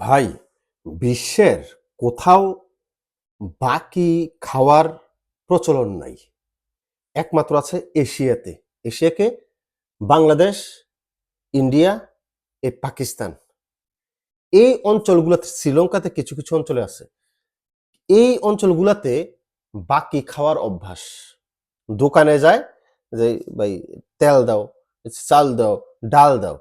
ভাই, বিশ্বের কোথাও বাকি খাওয়ার প্রচলন নাই। একমাত্র আছে এশিয়াতে। এশিয়াকে বাংলাদেশ, ইন্ডিয়া, এ পাকিস্তান। এই অঞ্চলগুলোতে, শ্রীলঙ্কাতে কিছু কিছু অঞ্চলে আছে। এই অঞ্চলগুলোতে বাকি খাওয়ার অভ্যাস। দোকানে যায় যে, ভাই, তেল দাও, চাল দাও, ডাল দাও।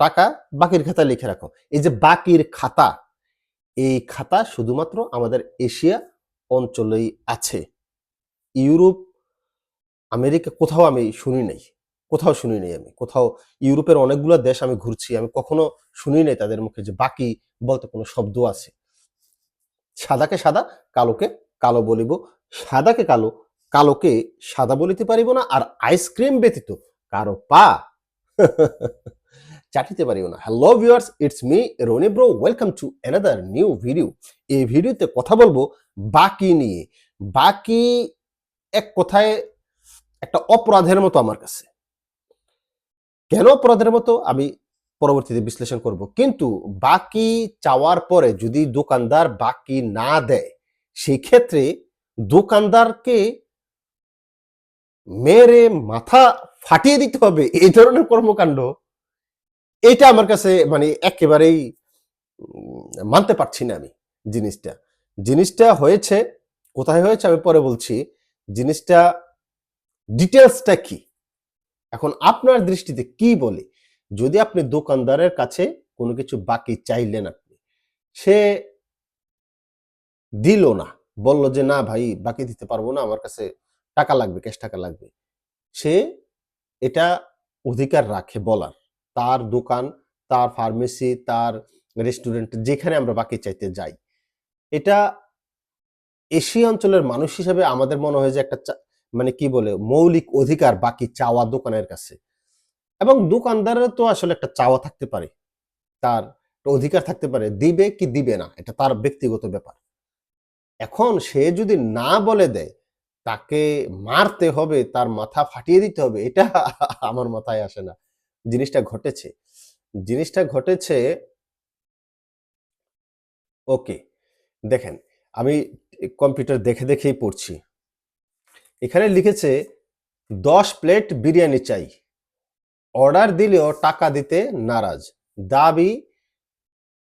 টাকা বাকির খাতায় লিখে রাখো। এই যে বাকির খাতা, এই খাতা শুধুমাত্র আমাদের এশিয়া অঞ্চলেই আছে। ইউরোপ, আমেরিকা কোথাও আমি শুনি নাই, কোথাও শুনি নাই আমি। কোথাও ইউরোপের অনেকগুলো দেশ আমি ঘুরছি, আমি কখনো শুনি নাই তাদের মুখে যে বাকি বলতে কোনো শব্দ আছে। সাদাকে সাদা, কালোকে কালো বলিব। সাদাকে কালো, কালোকে সাদা বলিতে পারিব না, আর আইসক্রিম ব্যতীত কারও পা। চাটিতে পারিও না। Hello viewers it's me Rony bro welcome to another new video এই ভিডিওতে কথা বলব বাকি নিয়ে। বাকি এক কথায় একটা অপরাধের মতো আমার কাছে। কেন অপরাধের মতো? আমি পরবর্তীতে বিশ্লেষণ করব। কিন্তু বাকি চাওয়ার পরে যদি দোকানদার বাকি না দেয় সেই ক্ষেত্রে দোকানদারকে মেরে মাথা ফাটিয়ে দিতে হবে। এই ধরনের কর্মকাণ্ড এটা আমার কাছে মানে একেবারেই মানতে পারছি না আমি জিনিসটা। জিনিসটা হয়েছে, কোথায় হয়েছে আমি পরে বলছি, জিনিসটা ডিটেলসটা কি? এখন আপনার দৃষ্টিতে কি বলে? যদি আপনি দোকানদারের কাছে কোনো কিছু বাকি চাইলেন আপনি, সে দিল না, বলল যে, না ভাই, বাকি দিতে পারব না, আমার কাছে টাকা লাগবে ক্যাশ টাকা লাগবে। সে এটা অধিকার রাখে বলার। তার দোকান, তার ফার্মেসি তার রেস্টুরেন্ট যেখানে আমরা বাকি চাইতে যাই। এটা এশিয়া অঞ্চলের মানুষ হিসেবে আমাদের মনে হয় যে একটা মানে কি বলে, মৌলিক অধিকার বাকি চাওয়া দোকানের কাছে। এবং দোকানদারের তো আসলে একটা চাওয়া থাকতে পারে। তার অধিকার থাকতে পারে। দিবে কি দিবে না, এটা তার ব্যক্তিগত ব্যাপার। এখন সে যদি না বলে দেয়, তাকে মারতে হবে, তার মাথা ফাটিয়ে দিতে হবে, এটা আমার মাথায় আসে না। জিনিসটা ঘটেছে। জিনিসটা ঘটেছে ওকে, দেখেন আমি কম্পিউটার দেখে দেখেই পড়ছি। এখানে লিখেছে, দশ প্লেট বিরিয়ানি চাই। অর্ডার দিলেও টাকা দিতে নারাজ। দাবি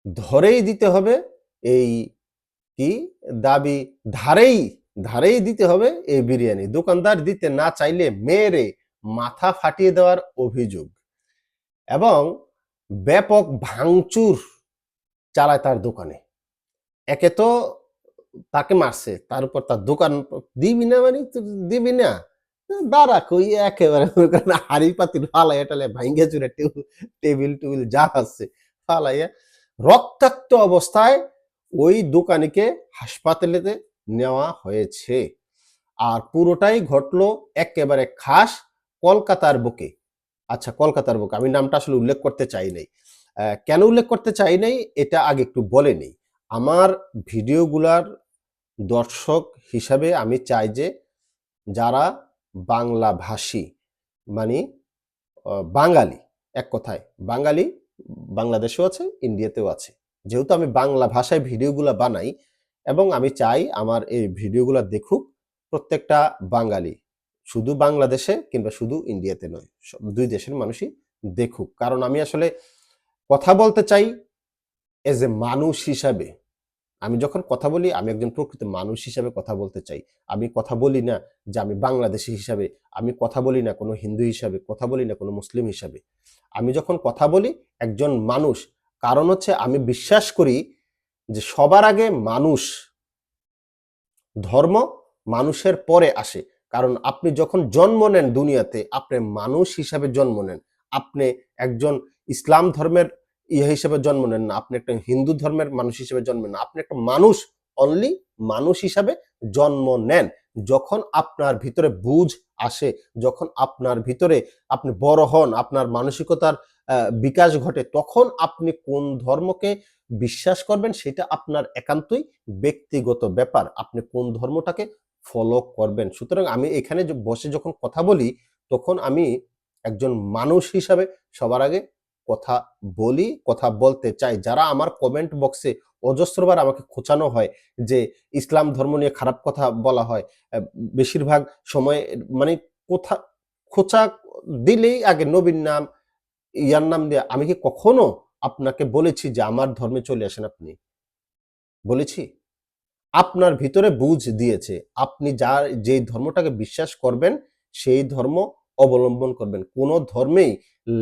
ধরেই দিতে হবে এই কি? দাবি ধারেই ধারেই দিতে হবে এই বিরিয়ানি। দোকানদার দিতে না চাইলে মেরে মাথা ফাটিয়ে দেওয়ার অভিযোগ। এবং ব্যাপক ভাঙচুর চালায় তার দোকানে। একে তো তাকে মারছে, তার উপর তার দোকান দিবি না মানে দিবি না। দাঁড়া কই, একেবারে হাড়ি পাতিল ফালাই টালে ভাঙ্গে চুরে টেবিল টুবিল যা আছে ফালাইয়া রক্তাক্ত অবস্থায় ওই দোকানিকে হাসপাতালেতে নেওয়া হয়েছে। আর পুরোটাই ঘটলো একেবারে খাস কলকাতার বুকে। আচ্ছা কলকাতার বুক। আমি নামটা আসলে উল্লেখ করতে চাই নাই। কেন উল্লেখ করতে চাই নাই? এটা আগে একটু বলে নেই। আমার ভিডিওগুলার দর্শক হিসাবে আমি চাই যে, যারা বাংলা ভাষী মানে বাঙালি, এক কথায়, বাঙালি বাংলাদেশেও আছে, ইন্ডিয়াতেও আছে। যেহেতু আমি বাংলা ভাষায় ভিডিওগুলো বানাই, এবং আমি চাই আমার এই ভিডিওগুলো দেখুক প্রত্যেকটা বাঙালি। শুধু বাংলাদেশে কিংবা শুধু ইন্ডিয়াতে নয় দুই দেশের মানুষই দেখুক। কারণ আমি আসলে কথা বলতে চাই এজ এ মানুষ হিসাবে। আমি যখন কথা বলি, আমি একজন প্রকৃত মানুষ হিসাবে কথা বলতে চাই। আমি কথা বলি না যে আমি বাংলাদেশি হিসাবে, আমি কথা বলি না কোনো হিন্দু হিসাবে, কথা বলি না কোনো মুসলিম হিসাবে। আমি যখন কথা বলি, একজন মানুষ, কারণ হচ্ছে আমি বিশ্বাস করি যে সবার আগে মানুষ, ধর্ম মানুষের পরে আসে। কারণ আপনি যখন জন্ম নেন দুনিয়াতে, আপনি মানুষ হিসাবে জন্ম নেন। আপনি একজন ইসলাম ধর্মের ইয়ে হিসেবে জন্ম নেন না, আপনি একটা হিন্দু ধর্মের মানুষ হিসেবে জন্ম নেন আপনি একটা মানুষ অনলি মানুষ হিসাবে জন্ম নেন। যখন আপনার ভিতরে বুঝ আসে, যখন আপনার ভিতরে আপনি বড় হন, আপনার মানসিকতার বিকাশ ঘটে, তখন আপনি কোন ধর্মকে বিশ্বাস করবেন সেটা আপনার একান্তই ব্যক্তিগত ব্যাপার। আপনি কোন ধর্মটাকে ফলো করবেন। সুতরাং আমি এখানে বসে যখন কথা বলি, তখন আমি একজন মানুষ হিসাবে সবার আগে কথা বলি, কথা বলতে চাই। যারা আমার কমেন্ট বক্সে অজস্রবার আমাকে খোঁচানো হয় যে ইসলাম ধর্ম নিয়ে খারাপ কথা বলা হয় বেশিরভাগ সময় মানে কোথা, খোঁচা দিলেই আগে নবীর নাম, ইয়ার নাম দিয়ে আমি কি কখনো আপনাকে বলেছি যে আমার ধর্মে চলে আসেন আপনি? বলেছি? আপনার ভিতরে বুঝ দিয়েছে। আপনি যে ধর্মটাকে বিশ্বাস করবেন, সেই ধর্ম অবলম্বন করবেন। কোনো ধর্মেই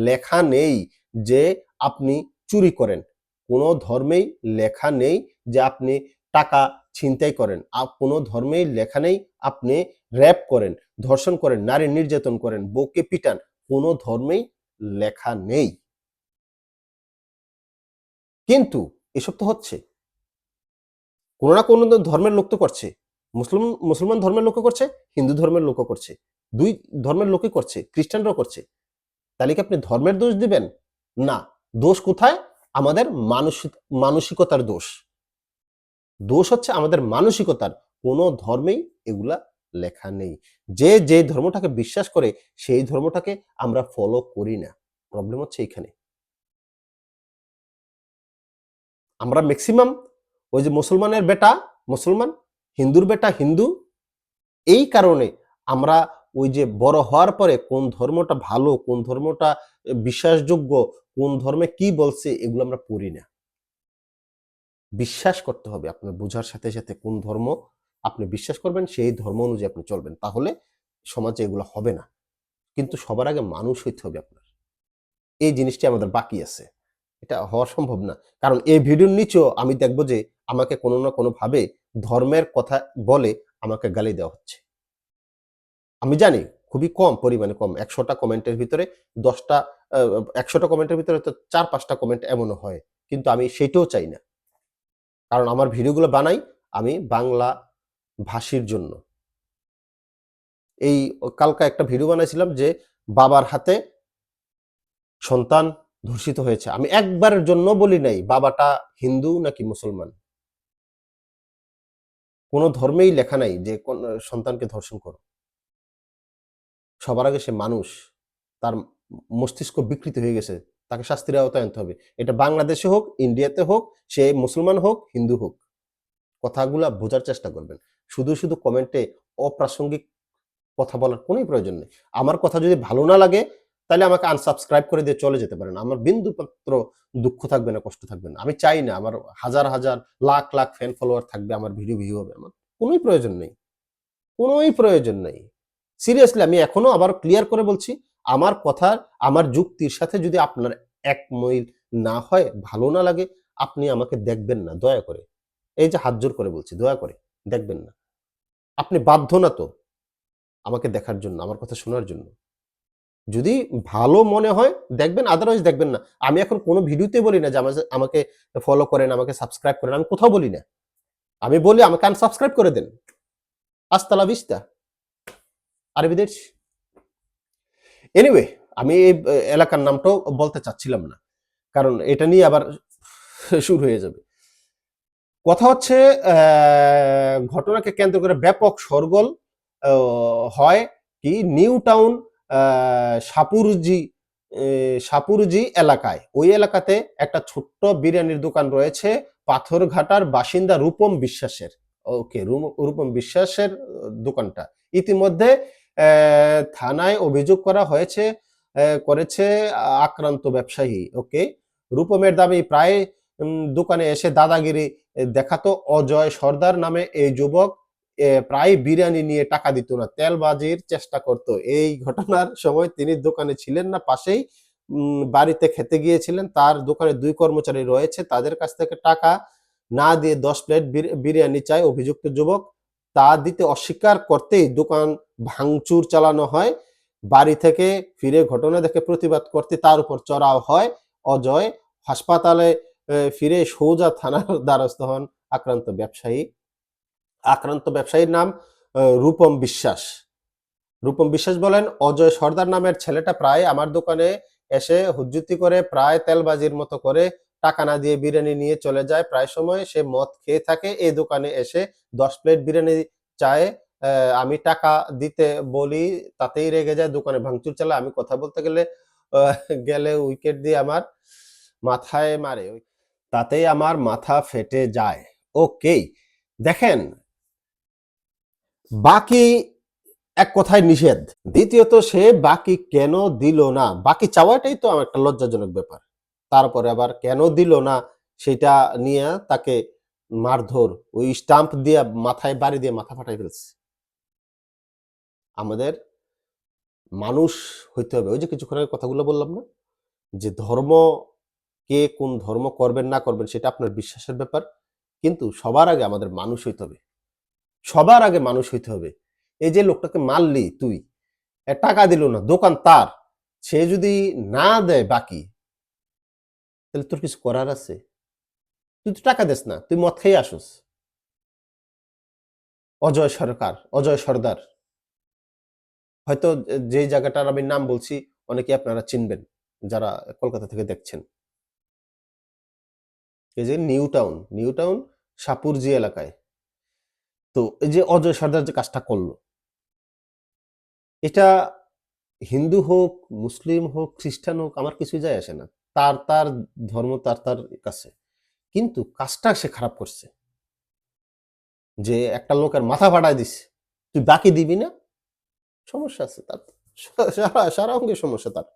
লেখা নেই যে আপনি চুরি করেন। কোনো ধর্মেই লেখা নেই যে আপনি টাকা ছিনতাই করেন। আর কোনো ধর্মেই লেখা নেই আপনি র্যাপ করেন, ধর্ষণ করেন, নারী নির্যাতন করেন, বউকে পিটান। কোনো ধর্মেই লেখা নেই। কিন্তু এসব তো হচ্ছে। কোনো না কোনো ধর্মের লোক তো করছে। মুসলিম মুসলমান ধর্মের লোকও করছে, হিন্দু ধর্মের লোকও করছে। দুই ধর্মের লোকই করছে, খ্রিস্টানরাও করছে। তাহলে কি আপনি ধর্মের দোষ দিবেন? না। দোষ কোথায়? আমাদের মানসিক মানসিকতার দোষ। দোষ হচ্ছে আমাদের মানসিকতার। কোনো ধর্মেই এগুলা লেখা নেই। যে যে ধর্মটাকে বিশ্বাস করে, সেই ধর্মটাকে আমরা ফলো করি না। প্রবলেম হচ্ছে এইখানে আমরা ম্যাক্সিমাম ওই যে মুসলমানের বেটা, মুসলমান, হিন্দুর বেটা, হিন্দু, এই কারণে আমরা ওই যে বড় হওয়ার পরে কোন ধর্মটা ভালো, কোন ধর্মটা বিশ্বাসযোগ্য, কোন ধর্মে কি বলছে, এগুলো আমরা পড়ি না। বিশ্বাস করতে হবে আপনার বোঝার সাথে সাথে কোন ধর্ম আপনি বিশ্বাস করবেন, সেই ধর্ম অনুযায়ী আপনি চলবেন। তাহলে সমাজে এগুলো হবে না। কিন্তু সবার আগে মানুষ হইতে হবে আপনার। এই জিনিসটি আমাদের বাকি আছে। এটা হওয়া সম্ভব না। কারণ এই ভিডিওর নিচেও আমি দেখব যে আমাকে কোনো না কোনো ভাবে ধর্মের কথা বলে আমাকে গালি দেওয়া হচ্ছে। আমি জানি খুবই কম পরিমাণে কম, একশোটা কমেন্টের ভিতরে দশটা একশোটা কমেন্টের ভিতরে তো চার, পাঁচটা কমেন্ট এমনও হয়, কিন্তু আমি সেটাও চাই না। কারণ আমার ভিডিওগুলো বানাই আমি বাংলা ভাষীর জন্য। এই কালকা একটা ভিডিও বানাইছিলাম যে বাবার হাতে সন্তান ধর্ষিত হয়েছে। আমি একবারের জন্য বলি নাই, বাবাটা হিন্দু নাকি মুসলমান? কোনো ধর্মেই লেখা নাই যে কোন, সন্তানকে ধর্ষণ করো। সবার আগে সে মানুষ, তার মস্তিষ্ক বিকৃত হয়ে গেছে, তাকে শাস্তির আওতায় আনতে হবে। এটা বাংলাদেশে হোক, ইন্ডিয়াতে হোক, সে মুসলমান হোক, হিন্দু হোক, কথাগুলা বোঝার চেষ্টা করবেন। শুধু শুধু কমেন্টে অপ্রাসঙ্গিক কথা বলার কোনোই প্রয়োজন নেই। আমার কথা যদি ভালো না লাগে তাহলে আমাকে আনসাবস্ক্রাইব করে দিয়ে চলে যেতে পারেন। আমার বিন্দু মাত্র দুঃখ থাকবে না, কষ্ট থাকবে না। আমি চাই না আমার হাজার হাজার, লাখ লাখ ফ্যান ফলোয়ার থাকবে, আমার ভিডিও ভিউ হবে। আমার কোনোই প্রয়োজন নেই। কোনোই প্রয়োজন নেই। সিরিয়াসলি আমি এখনও আবার ক্লিয়ার করে বলছি, আমার কথার, আমার যুক্তির সাথে যদি আপনার এক মইল না হয়, ভালো না লাগে, আপনি আমাকে দেখবেন না, দয়া করে। এই যে হাত জোর করে বলছি, দয়া করে, দেখবেন না। আপনি বাধ্য না তো আমাকে দেখার জন্য, আমার কথা শোনার জন্য। যদি ভালো মনে হয়, দেখবেন আদারওয়াইজ দেখবেন না। আমি এখন কোনো ভিডিওতে বলি না যে আমাকে ফলো করেন, আমাকে সাবস্ক্রাইব করেন, আমি কোথাও বলি না। আমি বলি, আমাকে আনসাবস্ক্রাইব করে দেন। আস্তালা বিস্তা আরবিদের এনিওয়ে আমি এই এলাকার নামটাও বলতে চাচ্ছিলাম না। কারণ এটা নিয়ে আবার শুরু হয়ে যাবে। কথা হচ্ছে ঘটনাকে কেন্দ্র করে ব্যাপক সরগোল হয় কি? নিউ টাউন সাপুরজি সাপুরজি এলাকায়। ওই এলাকাতে একটা ছোট্ট বিরিয়ানির দোকান রয়েছে, পাথরঘাটার বাসিন্দা রূপম বিশ্বাসের। ওকে রূপম বিশ্বাসের দোকানটা। ইতিমধ্যে থানায় অভিযোগ করা হয়েছে করেছে আক্রান্ত ব্যবসায়ী। ওকে, রূপমের দাবি প্রায় দোকানে এসে দাদাগিরি দেখাতো অজয় সর্দার নামে এই যুবক। প্রায় বিরিয়ানি নিয়ে টাকা দিত না তেলবাজির চেষ্টা করত। এই ঘটনার সময় তিনি দোকানে ছিলেন না, পাশেই বাড়িতে খেতে গিয়েছিলেন। তার দোকানে দুই কর্মচারী রয়েছে, তাদের কাছ থেকে টাকা না দিয়ে দশ প্লেট বিরি- বিরিয়ানি চায় অভিযুক্ত যুবক। তা দিতে অস্বীকার করতেই দোকান ভাঙচুর চালানো হয়। বাড়ি থেকে ফিরে ঘটনা দেখে প্রতিবাদ করতে তার উপর চড়াও হয়। অজয় হাসপাতালে ফিরে সৌজা থানার দ্বারস্থ হন আক্রান্ত ব্যবসায়ী। আক্রান্ত ব্যবসায়ীর নাম রূপম বিশ্বাস। রূপম বিশ্বাস বলেন, অজয় সর্দার নামের ছেলেটা প্রায় আমার দোকানে এসে হুজ্জুতি করে প্রায় তেলবাজির মতো করে টাকা না দিয়ে বিরিয়ানি নিয়ে চলে যায়। প্রায় সময় সে মদ খেয়ে থাকে, এই দোকানে এসে দশ প্লেট বিরিয়ানি চায়। আমি টাকা দিতে বলি, তাতেই রেগে যায়, দোকানে ভাঙচুর চালায়। আমি কথা বলতে গেলে গেলে উইকেট দিয়ে আমার মাথায় মারে। তাতেই আমার মাথা ফেটে যায়। ওকে, দেখেন বাকি এক কথায় নিষেধ। দ্বিতীয়ত, সে বাকি কেন দিল না? বাকি চাওয়াটাই তো আমার একটা লজ্জাজনক ব্যাপার। তারপরে আবার কেন দিল না? সেটা নিয়ে তাকে মারধর, ওই স্টাম্প দিয়ে মাথায়, বাড়ি দিয়ে মাথা ফাটাই ফেলছে। আমাদের মানুষ হইতে হবে। ওই যে কিছুক্ষণ আগে কথাগুলো বললাম না? যে ধর্ম কে কোন ধর্ম করবেন না করবেন, সেটা আপনার বিশ্বাসের ব্যাপার। কিন্তু সবার আগে আমাদের মানুষ হইতে হবে। সবার আগে মানুষ হইতে হবে। এই যে লোকটাকে মারলি তুই টাকা দিল না, দোকান তার, সে যদি না দেয় বাকি, তাহলে তোর কিছু করার আছে? তুই তো টাকা দিস না, তুই মদ খেয়ে আসুস। অজয় সরকার, অজয় সর্দার। হয়তো যে জায়গাটার আমি নাম বলছি অনেকে আপনারা চিনবেন, যারা কলকাতা থেকে দেখছেন। এই যে New Town New Town Shapoorji এলাকায়। তো এই যে অজয় সর্দার যে কাজটা করল, এটা হিন্দু হোক, মুসলিম হোক, খ্রিস্টান হোক, আমার কিছু যায় আসে না। তার তার ধর্ম তার তার কাছে। কিন্তু কাজটা সে খারাপ করছে। যে একটা লোকের মাথা ফাটায় দিছে। তুই বাকি দিবি না? সমস্যা আছে তার। সারা সারা অঙ্গে সমস্যা তার।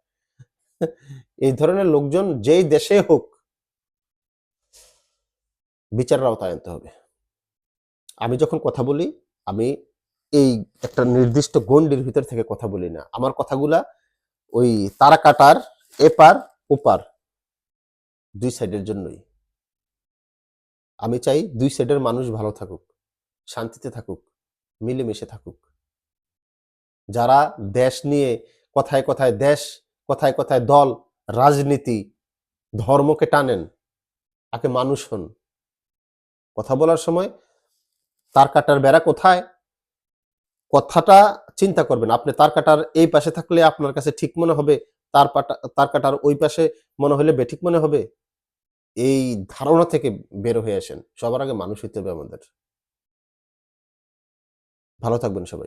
এই ধরনের লোকজন যেই দেশে হোক বিচারের আওতায় আনতে হবে। আমি যখন কথা বলি, আমি এই একটা নির্দিষ্ট গণ্ডির ভিতর থেকে কথা বলি না। আমার কথাগুলা ওই তারা কাটার এপার, ওপার, দুই সাইডের জন্যই। আমি চাই দুই সাইডের মানুষ ভালো থাকুক, শান্তিতে থাকুক, মিলেমিশে থাকুক। যারা দেশ নিয়ে কথায় কথায় দেশ, কথায় কথায় দল, রাজনীতি, ধর্মকে টানেন, তাকে মানুষ হন। কথা বলার সময় তার কাটার বেড়া কোথায়? কথাটা চিন্তা করবেন আপনি তার কাটার এই পাশে থাকলে আপনার কাছে ঠিক মনে হবে, তার পাটা, তার কাটার ওই পাশে মনে হলে বেঠিক মনে হবে। এই ধারণা থেকে বের হয়ে আসেন। সবার আগে মানুষ হইতে হবে আমাদের। ভালো থাকবেন সবাই।